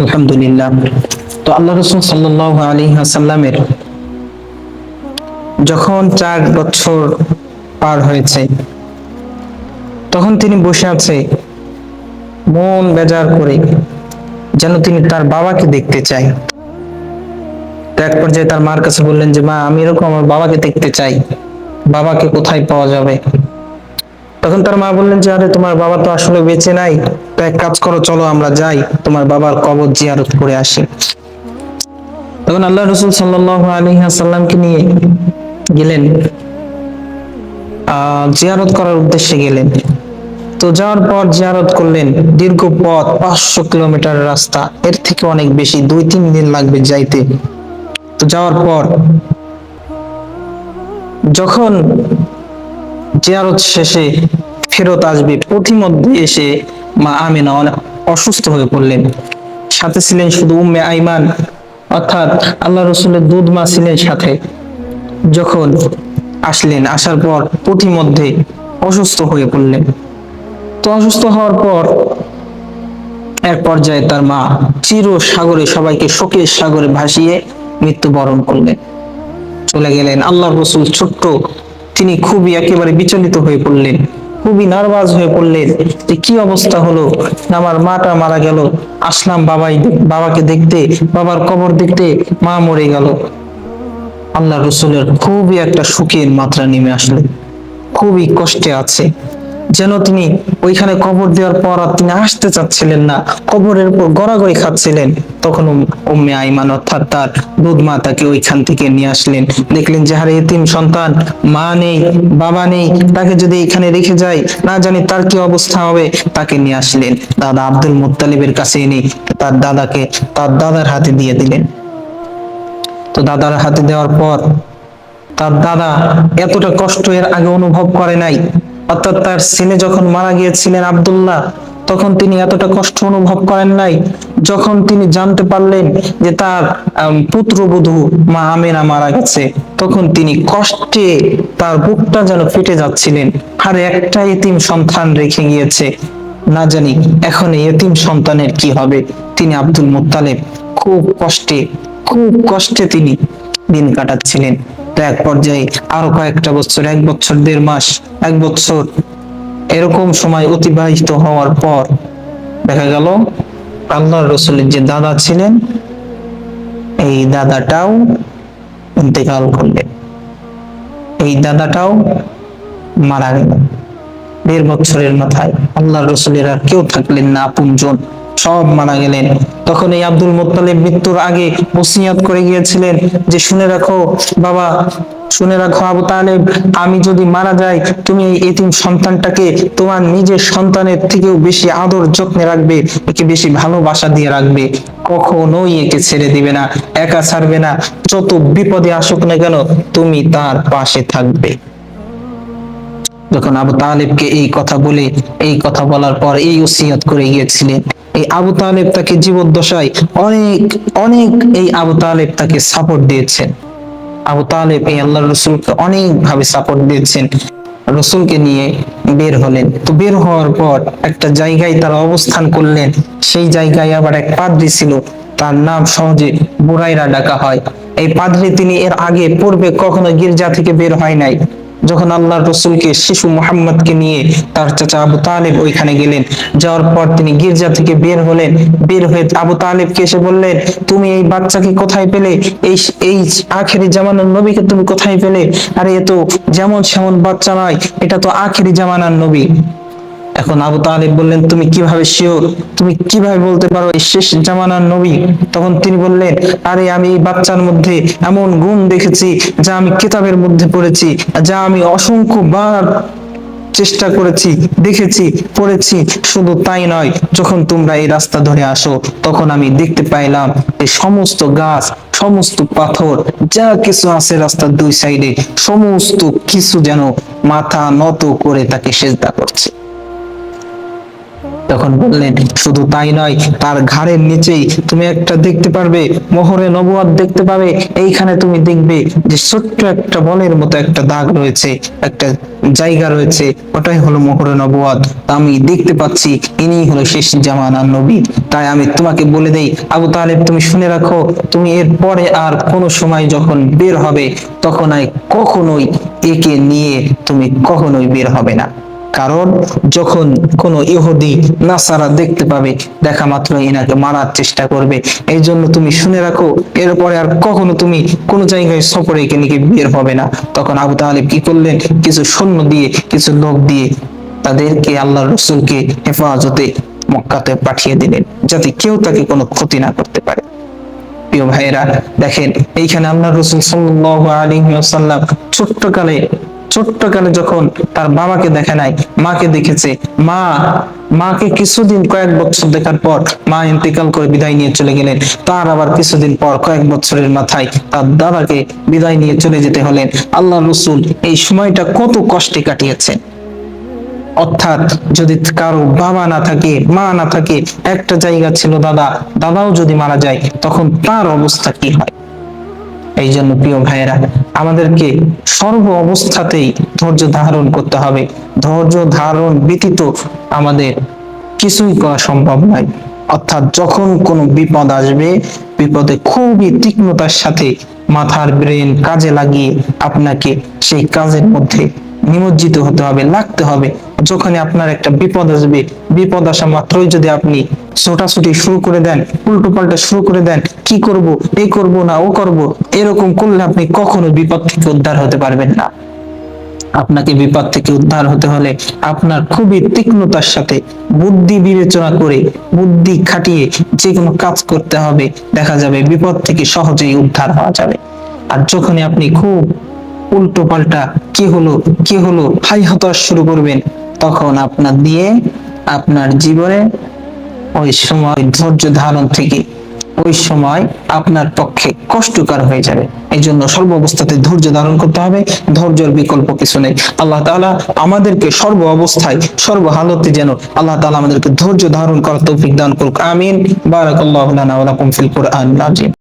আলহামদুলিল্লাহ। তো আল্লাহ রসুল সাল্লাহ আলী সাল্লামের যখন চার বছর পার হয়েছে, তখন তিনি বসে আছে, মন বেজার করে যেন তিনি তার বাবাকে দেখতে চাই এক পর্যায়ে তার মার কাছে বললেন যে, মা, আমি এরকম আমার বাবাকে দেখতে চাই। বাবাকে কোথায় পাওয়া যাবে? তখন তার মা বললেন যে, আরে, তোমার বাবা তো আসলে বেঁচে নাই। তো এক কাজ করো, চলো আমরা যাই। তোমার বাবার কবর জিয়ারত করে আসি। তখন আল্লাহ রসুল সাল্লাহ আলহিহাসাল্লামকে নিয়ে গেলেন। জিয়ারত করার উদ্দেশ্যে গেলেন। তো যাওয়ার পর জিয়ারত করলেন। দীর্ঘ পথ, পাঁচশো কিলোমিটার রাস্তা। এর থেকে অনেক বেশি, দুই, তিন দিন লাগবে যাইতে। তো যাওয়ার পর, যখন জিয়ারত শেষে ফেরত আসবে। পথিমধ্যে এসে মা আমিনা অনেক অসুস্থ হয়ে পড়লেন। সাথে ছিলেন শুধু উম্মে আইমান, অর্থাৎ আল্লাহ রসুলের দুধ মা ছিলেন সাথে। যখন আসলেন, আসার পর পথিমধ্যে অসুস্থ হয়ে পড়লেন। তো অসুস্থ হওয়ার পর এক পর্যায়ে তার মা চির সাগরে সবাইকে শোকের সাগরে ভাসিয়ে মৃত্যুবরণ করলেন। চলে গেলেন আল্লাহ রসুল ছোট্ট তিনি খুবই একেবারে বিচলিত হয়ে পড়লেন। খুবই নার্ভাস হয়ে পড়লেন যে কি অবস্থা হলো? আমার মাটা মারা গেল। আসলাম বাবাই, বাবাকে দেখতে, বাবার কবর দেখতে মা মরে গেল। আল্লাহ রসুলের খুবই একটা সুখের মাত্রা নেমে আসলো। খুবই কষ্টে আছে। যেন তিনি ওইখানে কবর দেওয়ার পর আর তিনি আসতে চাচ্ছিলেন না। কবরের উপর গড়াগড়ি খাচ্ছিলেন। তখন উম্মে আইমান অর্থাৎ তার দুধ মা তাকে ওইখান থেকে নিয়ে আসলেন। দেখলেন যে হারে এতিম সন্তান, মা নেই, বাবা নেই, তাকে যদি এখানে রেখে যায়, না জানি তার কি অবস্থা হবে। তাকে নিয়ে আসলেন। দাদা আব্দুল মুত্তালিবের কাছে এনে তার দাদাকে, তার দাদার হাতে দিয়ে দিলেন। তো দাদার হাতে দেওয়ার পর তার দাদা এতটা কষ্ট এর আগে অনুভব করে নাই। অর্থাৎ তার ছেলে যখন মারা গিয়েছিলেন আব্দুল্লাহ, তখন তিনি এতটা কষ্ট অনুভব করেন নাই যখন তিনি জানতে পারলেন যে তার পুত্রবধূ মা আমেনা মারা গেছে। তখন তিনি কষ্টে তার বুকটা যেন ফেটে যাচ্ছিলেন। আর একটা এতিম সন্তান রেখে গিয়েছে। না জানি এখন এতিম সন্তানের কি হবে। তিনি আব্দুল মুত্তালেব খুব কষ্টে খুব কষ্টে তিনি দিন কাটাচ্ছিলেন। তো এক পর্যায়ে আরও কয়েকটা বছর, এক বছর, দেড় মাস, এক বছর এরকম সময় অতিবাহিত হওয়ার পর দেখা গেল আল্লাহ রসুলের যে দাদা ছিলেন, এই দাদাটাও ইন্তেকাল করলেন। এই দাদাটাও মারা গেল দেড় বছরের মাথায় আল্লাহ রসুলের আর কেউ থাকলেন না আপনজন। সব মারা গেলেন। তখন এই আব্দুল মোত্তালিব মৃত্যুর আগে ওসিয়াত করে গিয়েছিলেন যে, শুনে রাখো বাবা, শুনে রাখো আবু তালেব, আমি যদি মারা যাই, তুমি এই এতিম সন্তানটাকে তোমার নিজের সন্তানের থেকেও বেশি আদর যত্নে রাখবে, একে বেশি ভালোবাসা দিয়ে রাখবে। কখনোই একে ছেড়ে দিবে না, একা ছাড়বে না। যত বিপদে আসুক না কেন, তুমি তার পাশে থাকবে। যখন আবু তালেবকে এই কথা বলে, এই কথা বলার পর এই ওসিয়ত করে গিয়েছিলেন। এই আবু তালেব তাকে জীবদ্দশায় অনেক অনেক এই আবু তালেব তাকে সাপোর্ট দিয়েছেন। আবু তালেব এই আল্লাহ রসুলকে অনেক ভাবে সাপোর্ট দিয়েছেন। রসুলকে নিয়ে বের হলেন। তো বের হওয়ার পর একটা জায়গায় তারা অবস্থান করলেন। সেই জায়গায় আবার এক পাদ্রি ছিল, তার নাম সহজে বুরাইরা ডাকা হয়। এই পাদ্রি তিনি এর আগে, পূর্বে কখনো গির্জা থেকে বের হয় নাই। যখন আল্লাহ রসুলকে শিশু মোহাম্মদকে নিয়ে তার চাচা আবু তালেব ওইখানে গেলেন, যাওয়ার পর তিনি গির্জা থেকে বের হলেন। বের হয়ে আবু তালেবকে এসে বললেন, তুমি এই বাচ্চাকে কোথায় পেলে? এই এই আখেরি জামানার নবীকে তুমি কোথায় পেলে? আরে এ তো যেমন সেমন বাচ্চা নয়, এটা তো আখেরি জামানার নবী। এখন আবু তালিব বললেন, তুমি কীভাবে শিওর? তুমি কীভাবে বলতে পারো এই শেষ জামানার নবী? তখন তিনি বললেন, আরে আমি এই বাচ্চার মধ্যে এমন গুণ দেখেছি যা আমি কিতাবের মধ্যে পড়েছি, যা আমি অসংখ্য বার চেষ্টা করেছি, দেখেছি, পড়েছি। শুধু তাই নয়, যখন তোমরা এই রাস্তা ধরে আসো, তখন আমি দেখতে পাইলাম এই সমস্ত গাছ, সমস্ত পাথর, যা কিছু আছে রাস্তার দুই সাইডে, সমস্ত কিছু যেন মাথা নত করে তাকে সেজদা করছে। তখন বললেন, শুধু তাই নয়, তার ঘাড়ের নিচেই তুমি একটা দেখতে পারবে, মোহরে নবুয়াত দেখতে পাবে, এইখানে তুমি দেখবে যে ছোট্ট একটা বলের মতো একটা দাগ রয়েছে, একটা জায়গা রয়েছে, ওটাই হলো মোহরে নবুয়াত তা আমি দেখতে পাচ্ছি ইনি হলো শেষ জামানার নবী। তাই আমি তোমাকে বলে দেই, আবু তালেব, তুমি শুনে রাখো, তুমি এর পরে আর কোনো সময় যখন বের হবে, তখন আর কখনোই একে নিয়ে তুমি কখনোই বের হবে না। কারণ যখন কোন ইহুদি, নাসারা দেখতে পাবে, দেখা মাত্র এনাকে মারার চেষ্টা করবে। এই জন্য তুমি শুনে রাখো, এরপরে আর কখনো তুমি কোন জায়গায় সফরে একে নিয়ে বের হবে না। তখন আবু তালিব কি করলেন? কিছু সৈন্য দিয়ে, কিছু লোক দিয়ে তাদেরকে আল্লাহ রসুলকে হেফাজতে মক্কাতে পাঠিয়ে দিলেন, যাতে কেউ তাকে কোনো ক্ষতি না করতে পারে। প্রিয় ভাইয়েরা, দেখেন, এইখানে আল্লাহ রসুল সাল্লাল্লাহু আলাইহি ওয়াসাল্লাম ছোট্ট কালে ছোট্ট কালে যখন তার বাবাকে দেখে নাই, মাকে দেখেছে, মা, মাকে কিছুদিন, কয়েক বছর দেখার পর মা ইন্তেকাল করে বিদায় নিয়ে চলে গেলেন। তার আবার কিছুদিন পর, কয়েক বছরের মাথায় তার দাদাকে বিদায় নিয়ে চলে যেতে হলেন। আল্লাহ রসুল এই সময়টা কত কষ্টে কাটিয়েছেন। অর্থাৎ যদি কারও বাবা না থাকে, মা না থাকে, একটা জায়গা ছিল দাদা, দাদাও যদি মারা যায়, তখন তার অবস্থা কি হয়? এই জন্য প্রিয় ভাইয়েরা, আমাদেরকে সর্ব অবস্থাতেই ধৈর্য ধারণ করতে হবে। ধৈর্য ধারণ ব্যতীত আমাদের কিছুই করা সম্ভব নয়। অর্থাৎ যখন কোনো বিপদ আসবে, বিপদে খুবই তীক্ষ্ণতার সাথে মাথার ব্রেন কাজে লাগিয়ে আপনাকে সেই কাজের মধ্যে নিমজ্জিত হতে হবে, লাগতে হবে। যখন আপনার একটা বিপদ আসবে, বিপদ আসা মাত্রই যদি আপনি ছোটাছুটি শুরু করে দেন উল্টো পাল্টা শুরু করে দেন, কি করব এই করব না, ও করব, এরকম করলে আপনি কখনো বিপদ থেকে উদ্ধার হতে পারবেন না। আপনাকে বিপদ থেকে উদ্ধার হতে হলে আপনার খুবই তীক্ষ্ণতার সাথে বুদ্ধি বিবেচনা করে, বুদ্ধি খাটিয়ে যে কোনো কাজ করতে হবে, দেখা যাবে বিপদ থেকে সহজেই উদ্ধার হওয়া যাবে। আর যখনই আপনি খুব উল্টো পাল্টা কি হলো কি হলো, হাই হতাশ শুরু করবেন, তখন আপনার দিয়ে আপনার জীবনে ওই সময় ধৈর্য ধারণ থেকে ওই সময় আপনার পক্ষে কষ্টকর হয়ে যাবে। এই জন্য সর্ব অবস্থাতে ধৈর্য ধারণ করতে হবে, ধৈর্যের বিকল্প কিছু নেই। আল্লাহ তাআলা আমাদেরকে সর্ব অবস্থায়, সর্ব হালতে যেন আল্লাহ তালা আমাদেরকে ধৈর্য ধারণ করার তৌফিক দান করুক। আমিন। ওয়া লাকুম ফিল কুরআন আজিম